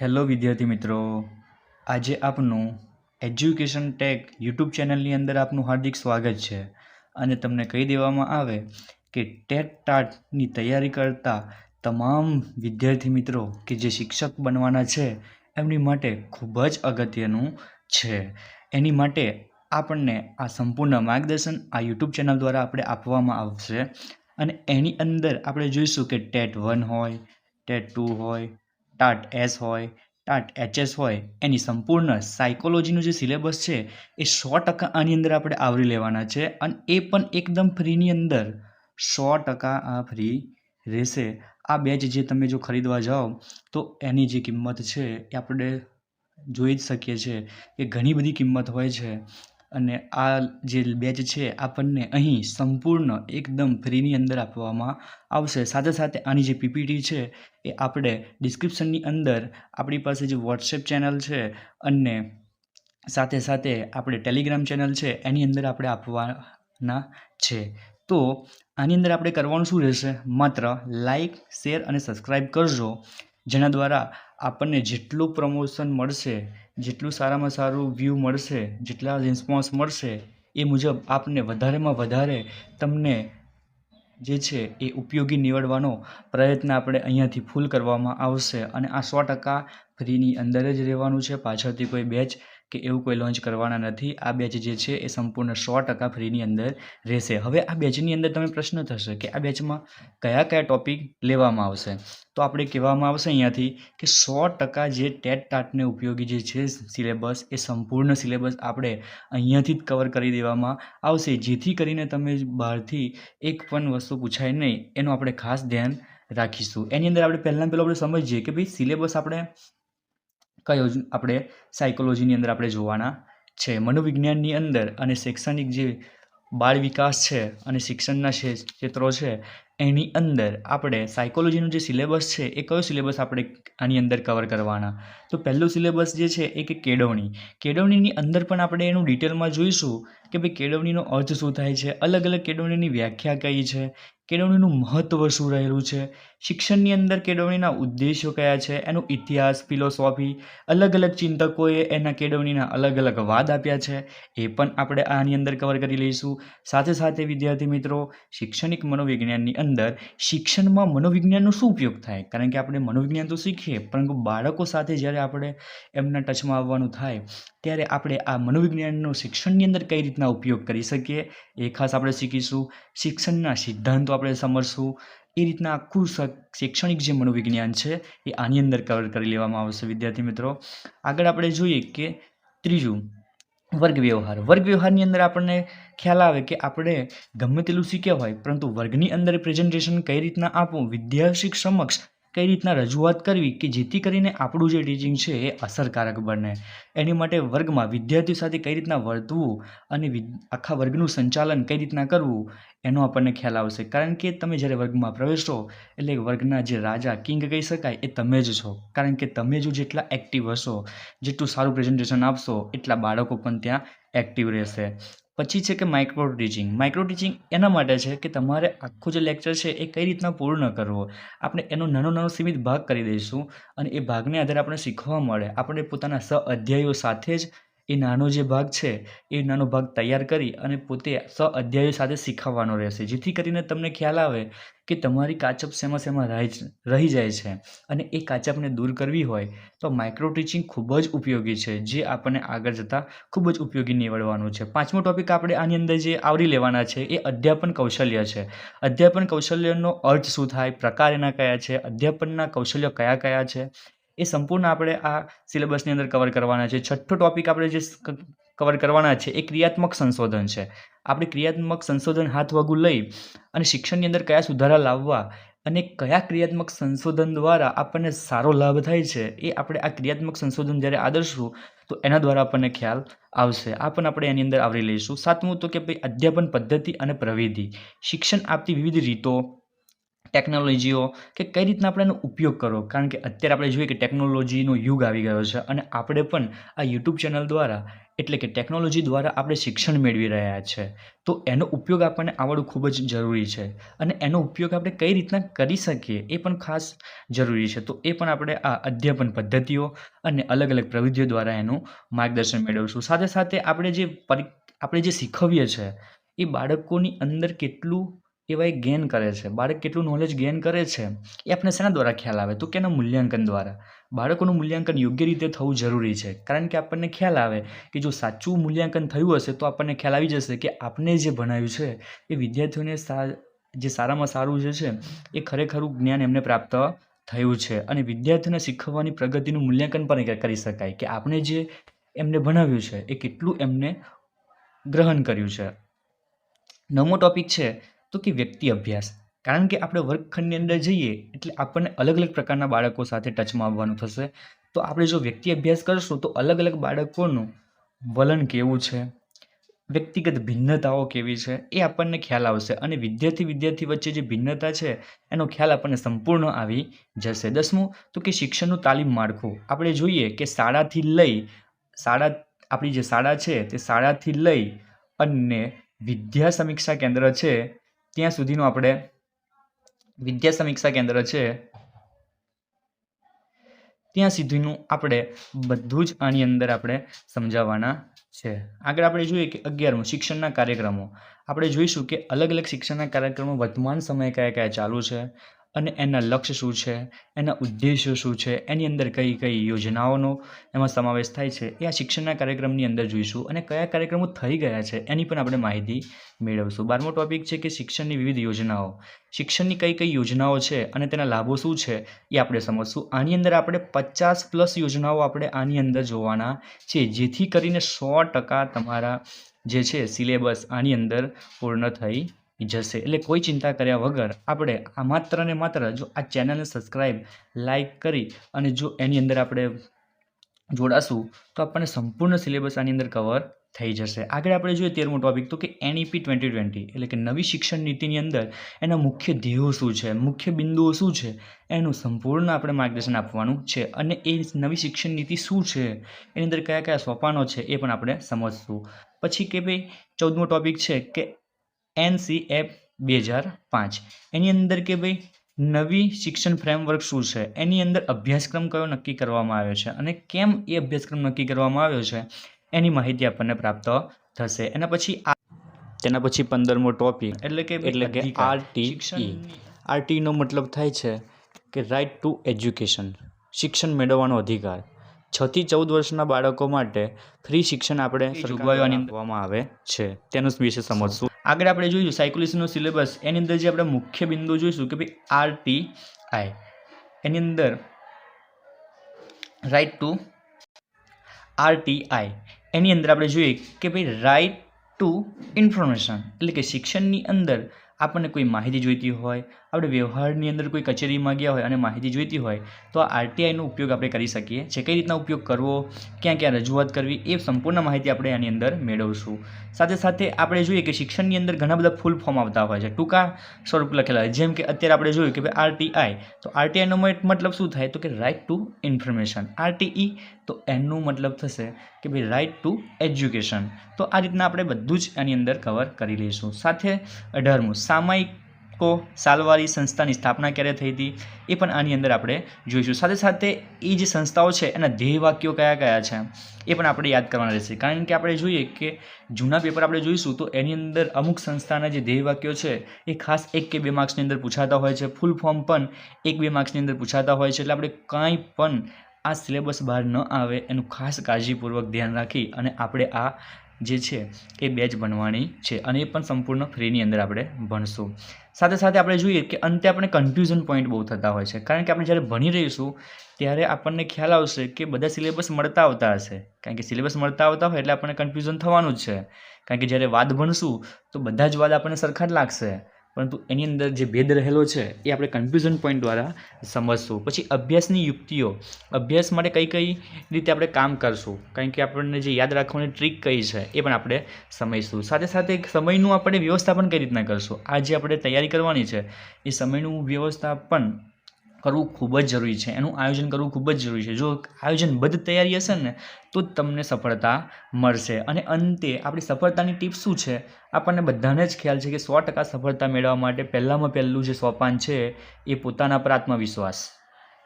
Hello વિદ્યાર્થી મિત્રો, આજે આપનું એજ્યુકેશન ટેક યુટ્યુબ ચેનલની અંદર આપનું હાર્દિક સ્વાગત છે. અને તમને કહી દેવામાં આવે કે ટેટ ટાટની તૈયારી કરતા તમામ વિદ્યાર્થી મિત્રો કે જે શિક્ષક બનવાના છે, એમની માટે ખૂબ જ અગત્યનું છે. એની માટે આપણને આ સંપૂર્ણ માર્ગદર્શન આ યુટ્યુબ ચેનલ દ્વારા આપણે આપવામાં આવશે. અને એની અંદર આપણે જોઈશું કે ટેટ વન હોય ટેટ ટુ હોય ટાટ એસ હોય, ટાટ એચએસ હોય, એની સંપૂર્ણ સાયકોલોજીનું જે સિલેબસ છે, એ સો ટકા આની અંદર આપણે આવરી લેવાના છે અને એ પણ એકદમ ફ્રીની અંદર. સો ટકા આ ફ્રી રહેશે. આ બેચ જે તમે જો ખરીદવા જાઓ, તો એની જે કિંમત છે, એ આપણે જોઈ જ શકીએ છીએ કે ઘણી બધી કિંમત હોય છે. અને આ જે બેચ છે, આપણને અહીં સંપૂર્ણ એકદમ ફ્રીની અંદર આપવામાં આવશે. સાથે સાથે આની જે પીપીટી છે, એ આપણે ડિસ્ક્રિપ્શનની અંદર આપણી પાસે જે વોટ્સએપ ચેનલ છે અને સાથે સાથે આપણે ટેલિગ્રામ ચેનલ છે, એની અંદર આપણે આપવાના છે. તો આની અંદર આપણે કરવાનું શું રહેશે? માત્ર લાઈક, શેર અને સબસ્ક્રાઈબ કરજો, જેના દ્વારા આપણને જેટલું પ્રમોશન મળશે જેટલું સારામાં સારું વ્યૂ મળશે, જેટલા રિસ્પોન્સ મળશે, એ મુજબ આપને વધારેમાં વધારે તમને જે છે એ ઉપયોગી નીવડવાનો પ્રયત્ન આપણે અહીંયાથી ફૂલ કરવામાં આવશે. અને આ સો ટકા ફ્રીની અંદર જ રહેવાનું છે. પાછળથી કોઈ બેચ કે એવું કોઈ લોન્ચ કરવાના નથી. આ બેચ જે છે એ સંપૂર્ણ સો ટકા ફ્રીની અંદર રહેશે. હવે આ બેચની અંદર તમે પ્રશ્ન થશે કે આ બેચમાં કયા કયા ટોપિક લેવામાં આવશે? તો આપણે કહેવામાં આવશે અહીંયાથી કે સો ટકા જે ટેટ ટાટને ઉપયોગી જે છે સિલેબસ એ સંપૂર્ણ સિલેબસ આપણે અહીંયાથી જ કવર કરી દેવામાં આવશે. જેથી કરીને તમે બહારથી એક પણ વસ્તુ પૂછાય નહીં. એનું આપણે ખાસ ધ્યાન રાખીશું. એની અંદર આપણે પહેલાં પહેલાં આપણે સમજીએ કે ભાઈ સિલેબસ આપણે કયો આપણે સાયકોલોજીની અંદર આપણે જોવાના છે. મનોવિજ્ઞાનની અંદર અને શૈક્ષણિક જે બાળ વિકાસ છે અને શિક્ષણના ક્ષેત્રો છે, એની અંદર આપણે સાયકોલોજીનું જે સિલેબસ છે, એ કયો સિલેબસ આપણે આની અંદર કવર કરવાના? તો પહેલું સિલેબસ જે છે, એ કે કેળવણી. કેળવણીની અંદર પણ આપણે એનું ડિટેલમાં જોઈશું કે ભાઈ કેળવણીનો અર્થ શું થાય છે? અલગ અલગ કેળવણીની વ્યાખ્યા કઈ છે? કેળવણીનું મહત્ત્વ શું રહેલું છે? શિક્ષણની અંદર કેળવણીના ઉદ્દેશો કયા છે? એનો ઇતિહાસ ફિલોસોફી અલગ અલગ ચિંતકોએ એના કેળવણીના અલગ અલગ વાદ આપ્યા છે. એ પણ આપણે આની અંદર કવર કરી લઈશું. સાથે સાથે વિદ્યાર્થી મિત્રો, શૈક્ષણિક મનોવિજ્ઞાનની અંદર શિક્ષણમાં મનોવિજ્ઞાનનો શું ઉપયોગ થાય? કારણ કે આપણે મનોવિજ્ઞાન તો શીખીએ, પરંતુ બાળકો સાથે જ્યારે આપણે એમના ટચમાં આવવાનું થાય, ત્યારે આપણે આ મનોવિજ્ઞાનનો શિક્ષણની અંદર કઈ રીતના ઉપયોગ કરી શકીએ? એ ખાસ આપણે શીખીશું. શિક્ષણના સિદ્ધાંતો આપણે સમજશું એ રીતના આખું શૈક્ષણિક જે મનોવિજ્ઞાન છે, એ આની અંદર કવર કરી લેવામાં આવશે, વિદ્યાર્થી મિત્રો. આગળ આપણે જોઈએ કે ત્રીજું વર્ગ વ્યવહાર વર્ગ વ્યવહારની અંદર આપણને ખ્યાલ આવે કે આપણે ગમે તેટલું શીખ્યા હોય, પરંતુ વર્ગની અંદર પ્રેઝન્ટેશન કઈ રીતના આપવું વિદ્યાર્થી સમક્ષ કઈ રીતના રજૂઆત કરવી કે જેથી કરીને આપણું જે ટીચિંગ છે એ અસરકારક બને? એની માટે વર્ગમાં વિદ્યાર્થીઓ સાથે કઈ રીતના વર્તવું અને આખા વર્ગનું સંચાલન કઈ રીતના કરવું, એનો આપણને ખ્યાલ આવશે. કારણ કે તમે જ્યારે વર્ગમાં પ્રવેશો એટલે વર્ગના જે રાજા કિંગ કહી શકાય, એ તમે જ છો. કારણ કે તમે જો જેટલા એક્ટિવ હશો, જેટલું સારું પ્રેઝન્ટેશન આપશો, એટલા બાળકો પણ ત્યાં એક્ટિવ રહેશે. પછી છે કે માઇક્રો ટીચિંગ માઇક્રો ટીચિંગ એના માટે છે કે તમારે આખો જે લેક્ચર છે એ કઈ રીતના પૂર્ણ કરવો? આપણે એનો નાનો નાનો સીમિત ભાગ કરી દઈશું અને એ ભાગને આધારે આપણે શીખવા મળે. આપણે પોતાના સહ અધ્યાયો સાથે જ એ નાનો જે ભાગ છે, એ નાનો ભાગ તૈયાર કરી અને પોતે સ અધ્યાયો સાથે શીખવવાનો રહેશે. જેથી કરીને તમને ખ્યાલ આવે કે તમારી કાચપ શેમાં શેમાં રહી જાય છે અને એ કાચપને દૂર કરવી હોય તો માઇક્રો ટીચિંગ ખૂબ જ ઉપયોગી છે, જે આપણને આગળ જતાં ખૂબ જ ઉપયોગી નીવડવાનું છે. પાંચમો ટોપિક આપણે આની અંદર જે આવરી લેવાના છે એ અધ્યાપન કૌશલ્ય છે. અધ્યાપન કૌશલ્યનો અર્થ શું થાય, પ્રકાર એના કયા છે, અધ્યાપનના કૌશલ્યો કયા કયા છે એ સંપૂર્ણ આપણે આ સિલેબસની અંદર કવર કરવાના છે. છઠ્ઠો ટોપિક આપણે જે કવર કરવાના છે એ ક્રિયાત્મક સંશોધન છે. આપણે ક્રિયાત્મક સંશોધન હાથ વગું લઈ અને શિક્ષણની અંદર કયા સુધારા લાવવા અને કયા ક્રિયાત્મક સંશોધન દ્વારા આપણને સારો લાભ થાય છે એ આપણે આ ક્રિયાત્મક સંશોધન જ્યારે આદર્શું તો એના દ્વારા આપણને ખ્યાલ આવશે. આ પણ આપણે એની અંદર આવરી લઈશું. સાતમું તો કે ભાઈ અધ્યાપન પદ્ધતિ અને પ્રવિધિ. શિક્ષણ આપતી વિવિધ રીતો ટેકનોલોજીઓ કે કઈ રીતના આપણે એનો ઉપયોગ કરવો? કારણ કે અત્યારે આપણે જોઈએ કે ટેકનોલોજીનો યુગ આવી ગયો છે અને આપણે પણ આ યુટ્યુબ ચેનલ દ્વારા, એટલે કે ટેકનોલોજી દ્વારા આપણે શિક્ષણ મેળવી રહ્યા છે. તો એનો ઉપયોગ આપણને આવડવું ખૂબ જ જરૂરી છે. અને એનો ઉપયોગ આપણે કઈ રીતના કરી શકીએ એ પણ ખાસ જરૂરી છે. તો એ પણ આપણે આ અધ્યાપન પદ્ધતિઓ અને અલગ અલગ પ્રવિધિઓ દ્વારા એનું માર્ગદર્શન મેળવીશું. સાથે સાથે આપણે જે આપણે જે શીખવીએ છીએ એ બાળકોની અંદર કેટલું એવા એ ગેન કરે છે. બાળક કેટલું નોલેજ ગેન કરે છે એ આપણે શેના દ્વારા ખ્યાલ આવે? તો કે એના મૂલ્યાંકન દ્વારા. બાળકોનું મૂલ્યાંકન યોગ્ય રીતે થવું જરૂરી છે. કારણ કે આપણને ખ્યાલ આવે કે જો સાચું મૂલ્યાંકન થયું હશે તો આપણને ખ્યાલ આવી જશે કે આપણે જે ભણાવ્યું છે એ વિદ્યાર્થીઓને જે સારામાં સારું જે છે એ ખરેખરું જ્ઞાન એમને પ્રાપ્ત થયું છે. અને વિદ્યાર્થીઓને શીખવવાની પ્રગતિનું મૂલ્યાંકન પણ કરી શકાય કે આપણે જે એમને ભણાવ્યું છે એ કેટલું એમને ગ્રહણ કર્યું છે. નવમો ટોપિક છે તો કે વ્યક્તિ અભ્યાસ. કારણ કે આપણે વર્ગખંડની અંદર જઈએ એટલે આપણને અલગ અલગ પ્રકારના બાળકો સાથે ટચમાં આવવાનું થશે. તો આપણે જો વ્યક્તિ અભ્યાસ કરશું તો અલગ અલગ બાળકોનું વલણ કેવું છે? વ્યક્તિગત ભિન્નતાઓ કેવી છે? એ આપણને ખ્યાલ આવશે અને વિદ્યાર્થી વિદ્યાર્થી વચ્ચે જે ભિન્નતા છે, એનો ખ્યાલ આપણને સંપૂર્ણ આવી જશે. દસમું, તો કે શિક્ષણનું તાલીમ માળખું. આપણે જોઈએ કે શાળાથી લઈ, શાળા, આપણી જે શાળા છે તે શાળાથી લઈ અને વિદ્યા સમીક્ષા કેન્દ્ર છે ત્યાં સુધીનું આપણે વિદ્યા સમીક્ષા કેન્દ્ર છે. ત્યાં સુધીનું આપણે બધું જ આની અંદર આપણે સમજાવવાના છે. આગળ આપણે જોઈએ કે અગિયારમું, શિક્ષણના કાર્યક્રમો. આપણે જોઈશું કે અલગ અલગ શિક્ષણના કાર્યક્રમો વર્તમાન સમયે કયા કયા ચાલુ છે. અને એના લક્ષ્ય શું છે, એના ઉદ્દેશ્યો શું છે, એની અંદર કઈ કઈ યોજનાઓનો એમાં સમાવેશ થાય છે, એ આ શિક્ષણના કાર્યક્રમની અંદર જોઈશું અને કયા કાર્યક્રમો થઈ ગયા છે, એની પણ આપણે માહિતી મેળવશું. બારમો ટોપિક છે કે શિક્ષણની વિવિધ યોજનાઓ. શિક્ષણની કઈ કઈ યોજનાઓ છે અને તેના લાભો શું છે, એ આપણે સમજશું. આની અંદર આપણે પચાસ પ્લસ યોજનાઓ આપણે આની અંદર જોવાના છે, જેથી કરીને સો ટકા તમારા જે છે, સિલેબસ આની અંદર પૂર્ણ થઈ જશે. એટલે કોઈ ચિંતા કર્યા વગર આપણે આ માત્ર ને માત્ર જો આ ચેનલને સબસ્ક્રાઈબ લાઈક કરી અને જો એની અંદર આપણે જોડાશું, તો આપણને સંપૂર્ણ સિલેબસ આની અંદર કવર થઈ જશે. આગળ આપણે જોઈએ તેરમો ટોપિક તો કે એનઈપી ટ્વેન્ટી ટ્વેન્ટી એટલે કે નવી શિક્ષણ નીતિની અંદર એના મુખ્ય ધ્યેયો શું છે, મુખ્ય બિંદુઓ શું છે, એનું સંપૂર્ણ આપણે માર્ગદર્શન આપવાનું છે. અને એ નવી શિક્ષણ નીતિ શું છે, એની અંદર કયા કયા સોપાનો છે એ પણ આપણે સમજશું. પછી કે ભાઈ, ચૌદમો ટોપિક છે કે એનસીએફ બે હજાર પાંચ. એની અંદર કે ભાઈ નવી શિક્ષણ ફ્રેમવર્ક શું છે? એની અંદર અભ્યાસક્રમ કયો નક્કી કરવામાં આવ્યો છે? અને કેમ એ અભ્યાસક્રમ નક્કી કરવામાં આવ્યો છે? એની માહિતી આપણને પ્રાપ્ત થશે. એના પછી આ તેના પછી પંદરમો ટોપિક એટલે કે એટલે કે આરટી આરટીનો મતલબ થાય છે કે રાઇટ ટુ એજ્યુકેશન શિક્ષણ મેળવવાનો અધિકાર. છથી ચૌદ વર્ષના બાળકો માટે ફ્રી શિક્ષણ આપણે જોગવાઈઓની આપવામાં આવે છે. તેનું વિશે સમજશું. આગળ આપણે જોઈશું સાયકોલોજીનો સિલેબસ, એની અંદર જે આપણે મુખ્ય બિંદુ જોઈશું કે ભાઈ આરટી આઈ એની અંદર રાઇટ ટુ આરટીઆઈ, એની અંદર આપણે જોઈએ કે ભાઈ રાઇટ ટુ ઇન્ફોર્મેશન એટલે કે શિક્ષણની અંદર આપણને કોઈ માહિતી જોઈતી હોય આપણે વ્યવહારની અંદર કોઈ કચેરીમાં ગયા હોય અને માહિતી જોઈતી હોય, તો આ આરટીઆઈનો ઉપયોગ આપણે કરી શકીએ. છે કઈ રીતના ઉપયોગ કરવો, ક્યાં ક્યાં રજૂઆત કરવી, એ સંપૂર્ણ માહિતી આપણે આની અંદર મેળવશું. સાથે સાથે આપણે જોઈએ કે શિક્ષણની અંદર ઘણા બધા ફૂલ ફોર્મ આવતા હોય છે. ટૂંકા સ્વરૂપ લખેલા હોય. જેમ કે અત્યારે આપણે જોયું કે ભાઈ આરટીઆઈ તો આરટીઆઈનો મતલબ શું થાય? તો કે રાઇટ ટુ ઇન્ફોર્મેશન આરટીઈ તો એનું મતલબ થશે કે ભાઈ રાઇટ ટુ એજ્યુકેશન તો આ રીતના આપણે બધું જ આની અંદર કવર કરી લઈશું. સાથે અઢારમું, સામાયિકો સાલવારી સંસ્થાની સ્થાપના ક્યારે થઈ હતી એ પણ આની અંદર આપણે જોઈશું. સાથે સાથે એ જે સંસ્થાઓ છે, એના ધ્યેયવાક્યો કયા કયા છે, એ પણ આપણે યાદ કરવાના રહેશે. કારણ કે આપણે જોઈએ કે જૂના પેપર આપણે જોઈશું તો એની અંદર અમુક સંસ્થાના જે ધ્યેયવાક્યો છે, એ ખાસ એક કે બે માર્ક્સની અંદર પૂછાતા હોય છે. ફૂલ ફોર્મ પણ એક બે માર્ક્સની અંદર પૂછાતા હોય છે. એટલે આપણે કાંઈ પણ આ સિલેબસ બહાર ન આવે એનું ખાસ કાળજીપૂર્વક ધ્યાન રાખી અને આપણે આ જે છે એ બેચ બનવાની છે અને એ પણ સંપૂર્ણ ફ્રીની અંદર આપણે ભણશું. સાથે સાથે આપણે જોઈએ કે અંતે આપણે કન્ફ્યુઝન પોઈન્ટ બહુ થતા હોય છે. કારણ કે આપણે જ્યારે ભણી રહીશું, ત્યારે આપણને ખ્યાલ આવશે કે બધા સિલેબસ મળતા આવતા હશે. કારણ કે સિલેબસ મળતા આવતા હોય એટલે આપણને કન્ફ્યુઝન થવાનું જ છે. કારણ કે જ્યારે વાદ ભણશું, તો બધા જ વાદ આપણને સરખા જ લાગશે. પરંતુ એની અંદર જે ભેદ રહેલો છે, એ આપણે કન્ફ્યુઝન પોઈન્ટ દ્વારા સમજશું. પછી અભ્યાસની યુક્તિઓ. અભ્યાસ માટે કઈ કઈ રીતે આપણે કામ કરશું? કારણ કે આપણને જે યાદ રાખવાની ટ્રીક કઈ છે, એ પણ આપણે સમજીશું. સાથે સાથે સમયનું આપણે વ્યવસ્થાપન કઈ રીતના કરશું? આ જે આપણે તૈયારી કરવાની છે, એ સમયનું વ્યવસ્થાપન કરવું ખૂબ જ જરૂરી છે. એનું આયોજન કરવું ખૂબ જ જરૂરી છે. જો આયોજનબદ્ધ તૈયારી હશે ને, તો જ તમને સફળતા મળશે. અને અંતે આપણી સફળતાની ટીપ શું છે? આપણને બધાને જ ખ્યાલ છે કે સો ટકા સફળતા મેળવવા માટે પહેલાંમાં પહેલું જે સોપાન છે, એ પોતાના પર આત્મવિશ્વાસ.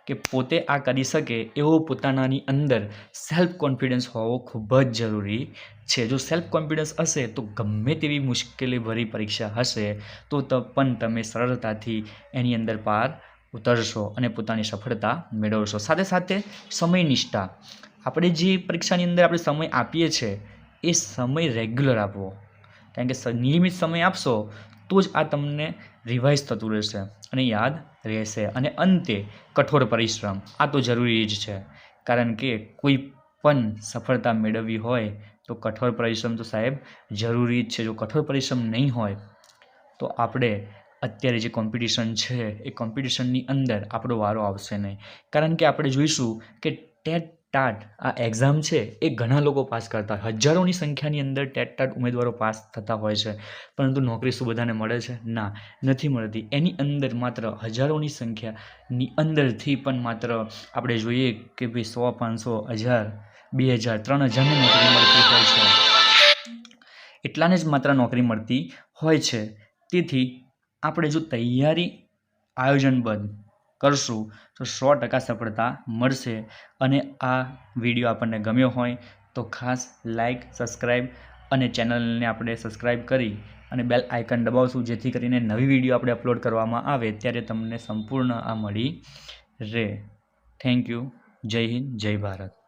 કે પોતે આ કરી શકે એવો પોતાનાની અંદર સેલ્ફ કોન્ફિડન્સ હોવો ખૂબ જ જરૂરી છે. જો સેલ્ફ કોન્ફિડન્સ હશે, તો ગમે તેવી મુશ્કેલી ભરી પરીક્ષા હશે તો, પણ તમે સરળતાથી એની અંદર પાર ઉતરશો અને પોતાની સફળતા મેળવશો. સાથે સાથે સમયનિષ્ઠા. આપણે જે પરીક્ષાની અંદર આપણે સમય આપીએ છીએ એ સમય રેગ્યુલર આપવો. કારણ કે નિયમિત સમય આપશો, તો જ આ તમને રિવાઇઝ થતું રહેશે અને યાદ રહેશે. અને અંતે કઠોર પરિશ્રમ. આ તો જરૂરી જ છે. કારણ કે કોઈ પણ સફળતા મેળવવી હોય, તો કઠોર પરિશ્રમ તો સાહેબ જરૂરી જ છે. જો કઠોર પરિશ્રમ નહીં હોય, તો આપણે અત્યારે જે કોમ્પિટિશન છે, એ કોમ્પિટિશનની અંદર આપણો વારો આવશે નહીં. કારણ કે આપણે જોઈશું કે ટેટ ટાટ આ એક્ઝામ છે, એ ઘણા લોકો પાસ કરતા હોય. હજારોની સંખ્યાની અંદર ટેટ ટાટ ઉમેદવારો પાસ થતા હોય છે. પરંતુ નોકરી શું બધાને મળે છે? ના, નથી મળતી. એની અંદર માત્ર હજારોની સંખ્યાની અંદરથી પણ માત્ર આપણે જોઈએ કે ભાઈ સો, પાંચસો, હજાર, બે હજાર, ત્રણ હજારની નોકરી મળતી હોય છે. એટલાને જ માત્ર નોકરી મળતી હોય છે. તેથી આપણે જો તૈયારી આયોજનબદ્ધ કરશું, તો સો ટકા સફળતા મળશે. અને આ વીડિયો આપણને ગમ્યો હોય, તો ખાસ લાઇક સબસ્ક્રાઈબ અને ચેનલને આપણે સબસ્ક્રાઈબ કરી અને બેલ આઇકન દબાવશું, જેથી કરીને નવી વીડિયો આપણે અપલોડ કરવામાં આવે, ત્યારે તમને સંપૂર્ણ આ મળી રહે. Thank you. જય હિન્દ, જય ભારત.